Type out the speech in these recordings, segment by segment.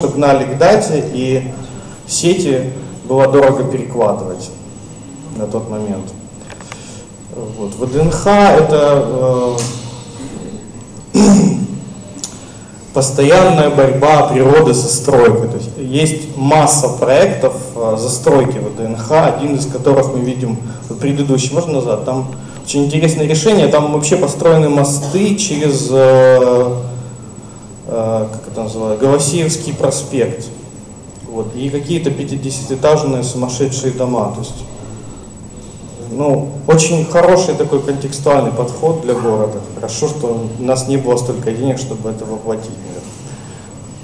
гнали к дате, и сети было дорого перекладывать на тот момент. Вот. ВДНХ это э, постоянная борьба природы со стройкой. То есть, есть масса проектов э, застройки ВДНХ, один из которых мы видим вот предыдущий, можно назад, там очень интересное решение, там вообще построены мосты через э, Э, называется, Голосеевский проспект. Вот, и какие-то 50-этажные сумасшедшие дома. То есть, ну, очень хороший такой контекстуальный подход для города. Хорошо, что у нас не было столько денег, чтобы это воплотить.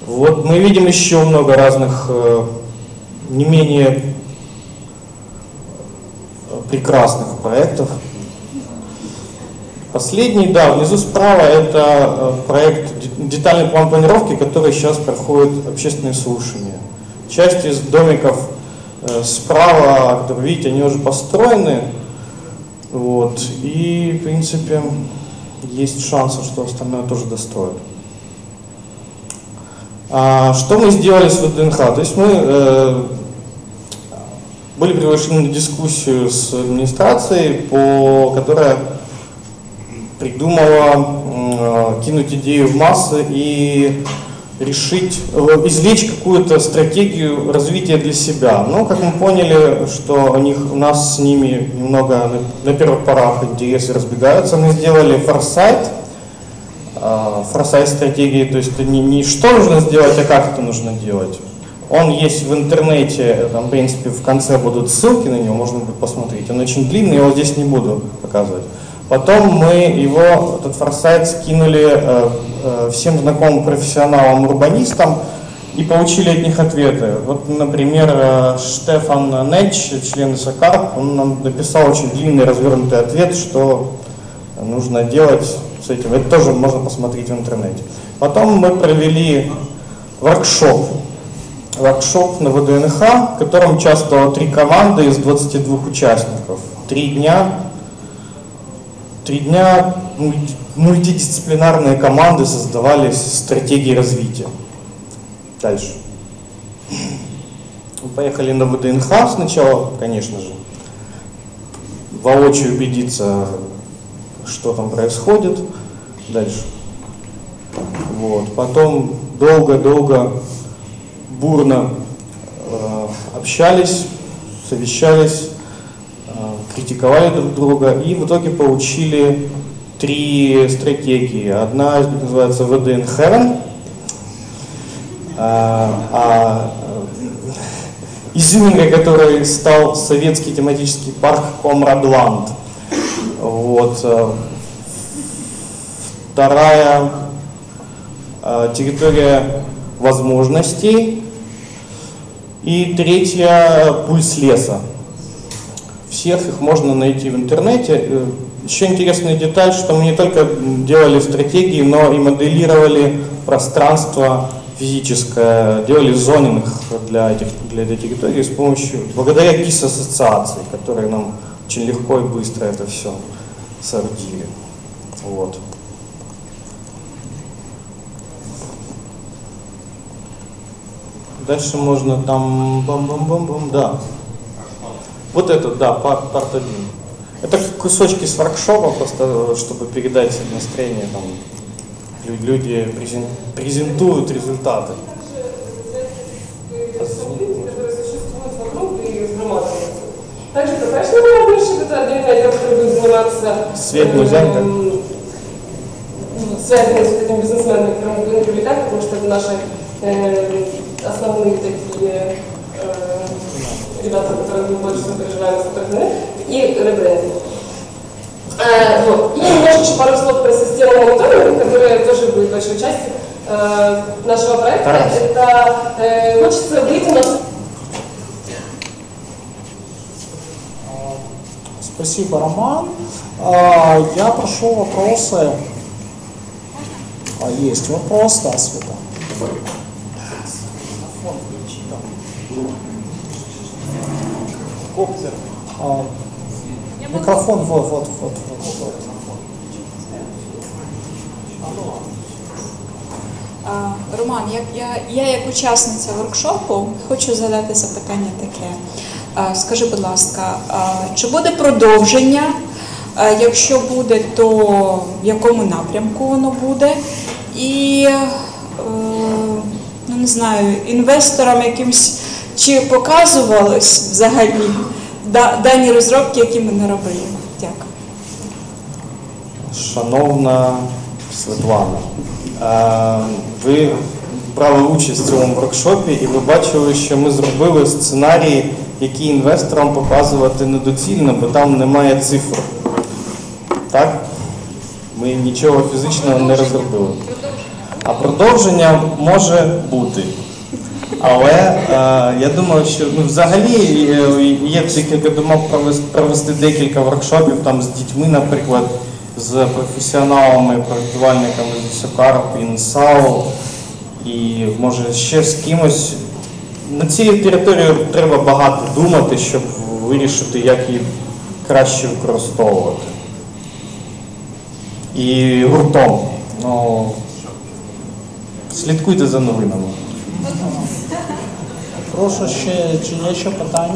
Вот мы видим еще много разных э, не менее прекрасных проектов. Последний, да, внизу справа это э, проект детальный план планировки, который сейчас проходит общественные слушания. Часть из домиков э, справа, как вы видите, они уже построены. Вот, и, в принципе, есть шансы, что остальное тоже достроят. А, что мы сделали с ВДНХ? То есть мы э, были приглашены на дискуссию с администрацией, по, которая придумала э, кинуть идею в массы и решить, э, извлечь какую-то стратегию развития для себя. Но, как мы поняли, что у, них, у нас с ними немного на, на первых порах интересы разбегаются, мы сделали форсайт, э, форсайт стратегии, то есть не, не что нужно сделать, а как это нужно делать. Он есть в интернете, там, в принципе, в конце будут ссылки на него, можно будет посмотреть. Он очень длинный, я его здесь не буду показывать. Потом мы его, этот форсайт, скинули э, э, всем знакомым профессионалам-урбанистам и получили от них ответы. Вот, например, э, Штефан Нетч, член САКАРП, он нам написал очень длинный развернутый ответ, что нужно делать с этим. Это тоже можно посмотреть в интернете. Потом мы провели воркшоп. Воркшоп на ВДНХ, в котором участвовало три команды из 22 участников. Три дня Три дня мультидисциплинарные команды создавали стратегии развития. Дальше. Мы поехали на ВДНХ сначала, конечно же, воочию убедиться, что там происходит. Дальше. Вот. Потом долго-долго, бурно э, общались, совещались, критиковали друг друга и в итоге получили три стратегии. Одна называется VDN Heaven, а, а изюминкой которой стал советский тематический парк Комрадланд. Вот. Э, вторая э, территория возможностей. И третья пульс леса всех их можно найти в интернете. Э, еще интересная деталь, что мы не только делали стратегии, но и моделировали пространство физическое, делали зонинг для, этих, для этой территории с помощью, благодаря ГИС-ассоциации, которые нам очень легко и быстро это все соорудили. Вот. Дальше можно там бам-бам-бам-бам, да. Вот этот, да, парт, парт 1. Это кусочки с воркшопа, просто чтобы передать настроение. Там, люди презентуют результаты. Также professional partnership это организация, которая будет заниматься Свет музянка. связанной с этим бизнесменами, которые мы будем привлекать, потому что это наши э, основные такие э, ребята, которые мы больше всего переживаем с интернет, и ребрендинг. А, вот. И немножко еще пару слов про систему мониторинга, которая тоже будет большой частью э, нашего проекта. Тарас. Это э, хочется быть у нас Спасибо, Роман. А, я прошу вопросы. А, есть вопрос, да, Света. Коптер. А, микрофон, вот, вот, вот, вот, вот. Роман, як я, я як учасниця воркшопу хочу задати запитання таке. Скажи, будь ласка, чи буде продовження? Якщо буде, то в якому напрямку воно буде? І е, ну не знаю, інвесторам якимсь чи показувалось взагалі дані розробки, які ми не робили? Дякую. Шановна Світлана, е, ви брали участь в цьому воркшопі і ви бачили, що ми зробили сценарії, які інвесторам показувати недоцільно, бо там немає цифр. Так? Ми нічого фізичного не розробили. А продовження може бути. Але е, я думаю, що ну, взагалі е, є декілька думок провести, декілька воркшопів там з дітьми, наприклад, з професіоналами, проєктувальниками з Сокар, Інсау і може ще з кимось. На цій території треба багато думати, щоб вирішити, як її краще використовувати. І гуртом. Ну, слідкуйте за новинами. Прошу ще, чи є ще питання?